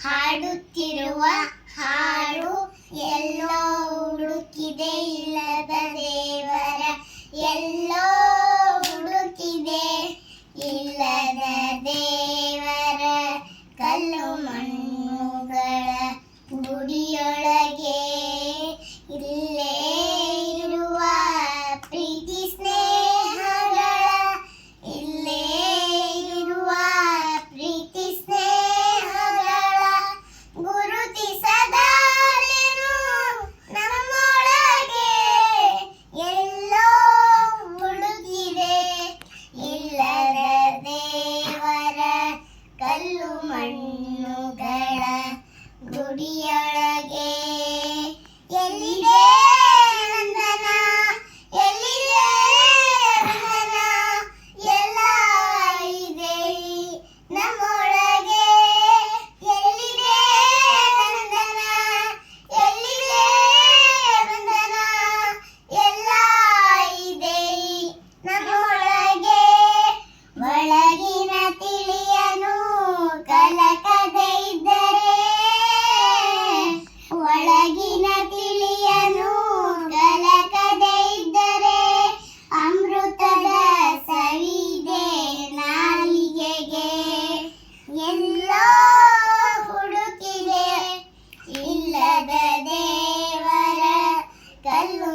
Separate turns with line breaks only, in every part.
ಹಾಡುತ್ತಿರುವ ಹಾಡು ಎಲ್ಲೋ ಹುಡುಕಿದೆ ಇಲ್ಲದ ದೇವರ ಎಲ್ಲೋ ಹುಡುಕಿದೆ ಇಲ್ಲದ ದೇವರ ಕಲ್ಲು ಮಣ್ಣು ಕಣ್ಣುಗಳ ಗುಡಿಯೊಳಗೆ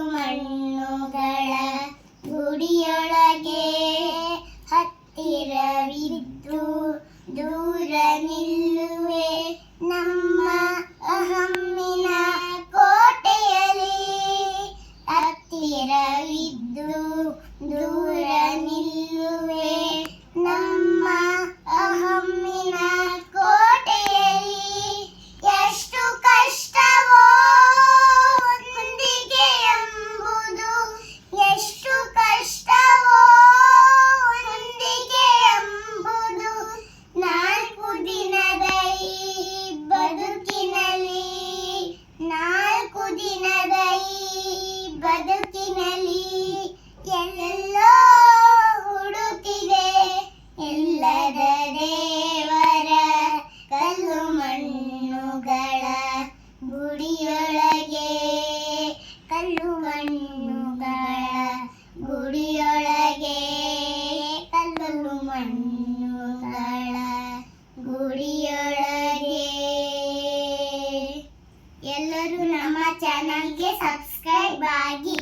ಮಣ್ಣುಗಳ ಗುಡಿಯೊಳಗೆ ಹತ್ತಿರವಿದ್ದು ದೂರ ನಿಲ್ಲುವೆ ನಮ್ಮ ಅಹಮ್ಮಿನ ಕೋಟೆಯಲ್ಲಿ ಹತ್ತಿರವಿದ್ದು ದೂರ ನಿಲ್ಲುವೆ ಗುಡಿಯೊಳಗೆ ಕಲ್ಲು ಮಣ್ಣುಗಳ ಗುಡಿಯೊಳಗೆ ಕಲ್ಲು ಮಣ್ಣುಗಳ ಗುಡಿಯೊಳಗೆ. ಎಲ್ಲರೂ ನಮ್ಮ ಚಾನಲ್ಗೆ ಸಬ್ಸ್ಕ್ರೈಬ್ ಆಗಿ